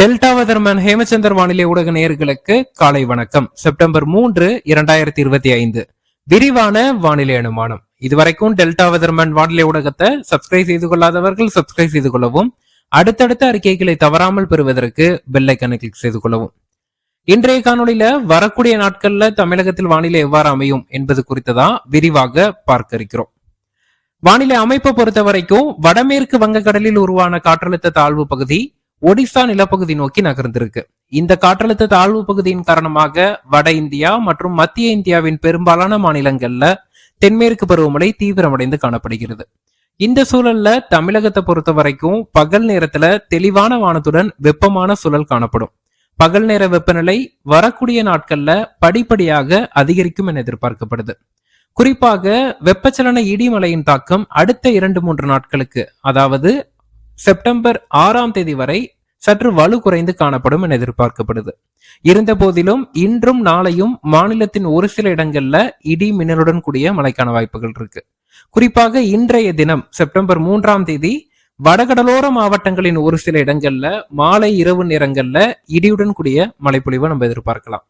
Delta weatherman Hemachandar வானிலை ஊடக நேயர்களுக்கு காலை வணக்கம். செப்டம்பர் மூன்று இரண்டாயிரத்தி இருபத்தி ஐந்து. விரிவான வானிலை அனுமானம். இதுவரைக்கும் டெல்டா வெதர்மேன் வானிலை ஊடகத்தை சப்ஸ்கிரைப் செய்து கொள்ளாதவர்கள் சப்ஸ்கிரைப் செய்து கொள்ளவும் அடுத்தடுத்த அறிக்கைகளை தவறாமல் பெறுவதற்கு பெல்லைக்கனை கிளிக் செய்து கொள்ளவும். இன்றைய காணொளியில வரக்கூடிய நாட்கள்ல தமிழகத்தில் வானிலை எவ்வாறு அமையும் என்பது குறித்துதான் விரிவாக பார்க்க இருக்கிறோம். வானிலை அமைப்பை பொறுத்த வரைக்கும் வடமேற்கு வங்கக்கடலில் உருவான காற்றழுத்த தாழ்வு பகுதி ஒடிசா நிலப்பகுதி நோக்கி நகர்ந்திருக்கு. இந்த காற்றழுத்த தாழ்வு பகுதியின் காரணமாக வட இந்தியா மற்றும் மத்திய இந்தியாவின் பெரும்பாலான மாநிலங்கள்ல தென்மேற்கு பருவமழை தீவிரமடைந்து காணப்படுகிறது. இந்த சூழல்ல தமிழகத்தை பொறுத்த வரைக்கும் பகல் நேரத்துல தெளிவான வானத்துடன் வெப்பமான சூழல் காணப்படும். பகல் நேர வெப்பநிலை வரக்கூடிய நாட்கள்ல படிப்படியாக அதிகரிக்கும் என எதிர்பார்க்கப்படுது. குறிப்பாக வெப்பச்சலன இடிமலையின் தாக்கம் அடுத்த இரண்டு மூன்று நாட்களுக்கு அதாவது செப்டம்பர் ஆறாம் தேதி வரை சற்று வலு குறைந்து காணப்படும் என எதிர்பார்க்கப்படுது. இருந்த போதிலும் இன்றும் நாளையும் மாநிலத்தின் ஒரு சில இடங்கள்ல இடி மின்னலுடன் கூடிய மழைக்கான வாய்ப்புகள் இருக்கு. குறிப்பாக இன்றைய தினம் செப்டம்பர் மூன்றாம் தேதி வடகடலோர மாவட்டங்களின் ஒரு சில இடங்கள்ல மாலை இரவு நேரங்கள்ல இடியுடன் கூடிய மழைப்பொழிவை நம்ம எதிர்பார்க்கலாம்.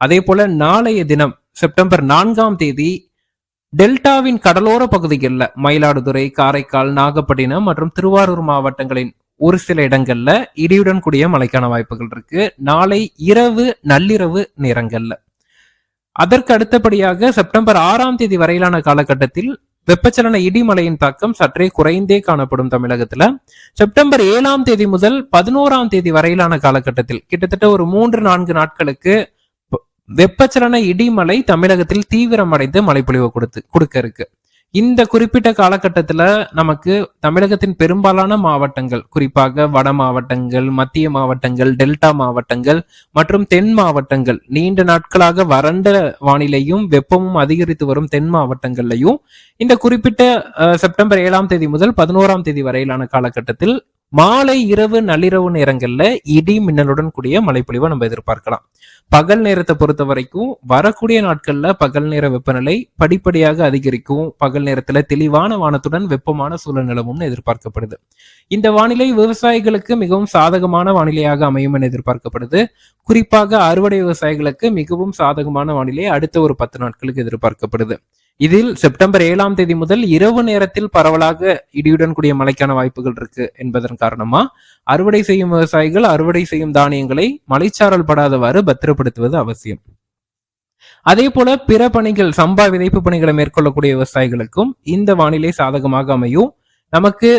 அதே போல நாளைய தினம் செப்டம்பர் நான்காம் தேதி டெல்டாவின் கடலோர பகுதிகளில் மயிலாடுதுறை காரைக்கால் நாகப்பட்டினம் மற்றும் திருவாரூர் மாவட்டங்களின் ஒரு சில இடங்கள்ல இடியுடன் கூடிய மழைக்கான வாய்ப்புகள் இருக்கு. நாளை இரவு நள்ளிரவு நேரங்கள்ல. அதற்கு அடுத்தபடியாக செப்டம்பர் ஆறாம் தேதி வரையிலான காலகட்டத்தில் வெப்பச்சலன இடிமலையின் தாக்கம் சற்றே குறைந்தே காணப்படும் தமிழகத்துல. செப்டம்பர் ஏழாம் தேதி முதல் பதினோராம் தேதி வரையிலான காலகட்டத்தில் கிட்டத்தட்ட ஒரு மூன்று நான்கு நாட்களுக்கு வெப்பச்சலன இடிமலை தமிழகத்தில் தீவிரமடைந்து மழைப்பொழிவு கொடுத்து கொடுக்க இருக்கு. இந்த குறிப்பிட்ட காலகட்டத்தில் நமக்கு தமிழகத்தின் பெரும்பாலான மாவட்டங்கள் குறிப்பாக வட மாவட்டங்கள் மத்திய மாவட்டங்கள் டெல்டா மாவட்டங்கள் மற்றும் தென் மாவட்டங்கள் நீண்ட நாட்களாக வறண்ட வானிலையும் வெப்பமும் அதிகரித்து வரும் தென் மாவட்டங்கள்லையும் இந்த குறிப்பிட்ட செப்டம்பர் ஏழாம் தேதி முதல் பதினோராம் தேதி வரையிலான காலகட்டத்தில் மாலை இரவு நள்ளிரவு நேரங்கள்ல இடி மின்னலுடன் கூடிய மழைப்பொழிவை நம்ம எதிர்பார்க்கலாம். பகல் நேரத்தை பொறுத்த வரைக்கும் வரக்கூடிய நாட்கள்ல பகல் நேர வெப்பநிலை படிப்படியாக அதிகரிக்கும். பகல் நேரத்துல தெளிவான வானத்துடன் வெப்பமான சூழல் நிலவும்னு எதிர்பார்க்கப்படுது. இந்த வானிலை விவசாயிகளுக்கு மிகவும் சாதகமான வானிலையாக அமையும் என எதிர்பார்க்கப்படுது. குறிப்பாக அறுவடை விவசாயிகளுக்கு மிகவும் சாதகமான வானிலை அடுத்த ஒரு பத்து நாட்களுக்கு எதிர்பார்க்கப்படுது. இதில் செப்டம்பர் ஏழாம் தேதி முதல் இரவு நேரத்தில் பரவலாக இடியுடன் கூடிய மழைக்கான வாய்ப்புகள் இருக்கு என்பதன் காரணமா அறுவடை செய்யும் விவசாயிகள் அறுவடை செய்யும் தானியங்களை மலைச்சாரல் படாதவாறு பத்திரப்படுத்துவது அவசியம். அதே போல பிற பணிகள் சம்பா விதைப்பு பணிகளை மேற்கொள்ளக்கூடிய விவசாயிகளுக்கும் இந்த வானிலை சாதகமாக அமையும். நமக்கு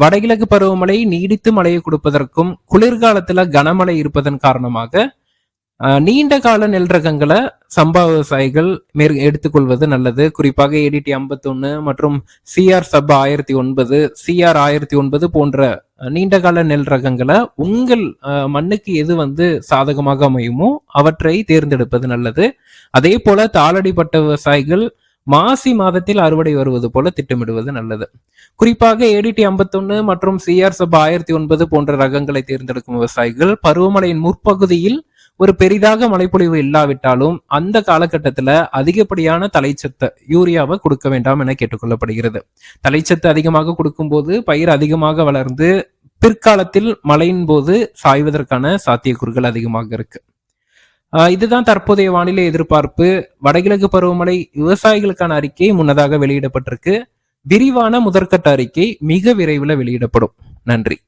வடகிழக்கு பருவமழை நீடித்து மழையை கொடுப்பதற்கும் குளிர்காலத்துல கனமழை இருப்பதன் காரணமாக நீண்ட கால நெல் ரகங்களை சம்பா விவசாயிகள் மேற் எடுத்துக்கொள்வது நல்லது. குறிப்பாக ஏடிடி ஐம்பத்தொன்னு மற்றும் சிஆர் சப் ஆயிரத்தி ஒன்பது சிஆர் ஆயிரத்தி ஒன்பது போன்ற நீண்ட கால நெல் ரகங்களை உங்கள் மண்ணுக்கு எது வந்து சாதகமாக அமையுமோ அவற்றை தேர்ந்தெடுப்பது நல்லது. அதே போல தாளடிப்பட்ட விவசாயிகள் மாசி மாதத்தில் அறுவடை வருவது போல திட்டமிடுவது நல்லது. குறிப்பாக ஏடிடி ஐம்பத்தொன்னு மற்றும் சிஆர் சப் ஆயிரத்தி ஒன்பது போன்ற ரகங்களை தேர்ந்தெடுக்கும் விவசாயிகள் பருவமழையின் முற்பகுதியில் ஒரு பெரிதாக மழைப்பொழிவு இல்லாவிட்டாலும் அந்த காலகட்டத்துல அதிகப்படியான தலைச்சத்தை யூரியாவை கொடுக்க வேண்டாம் என கேட்டுக்கொள்ளப்படுகிறது. தலைச்சத்து அதிகமாக கொடுக்கும்போது பயிர் அதிகமாக வளர்ந்து பிற்காலத்தில் மழையின் போது சாய்வதற்கான சாத்தியக்கூறுகள் அதிகமாக இருக்கு. இதுதான் தற்போதைய வானிலை எதிர்பார்ப்பு. வடகிழக்கு பருவமழை விவசாயிகளுக்கான அறிக்கை முன்னதாக வெளியிடப்பட்டிருக்கு. விரிவான முதற்கட்ட அறிக்கை மிக விரைவில் வெளியிடப்படும். நன்றி.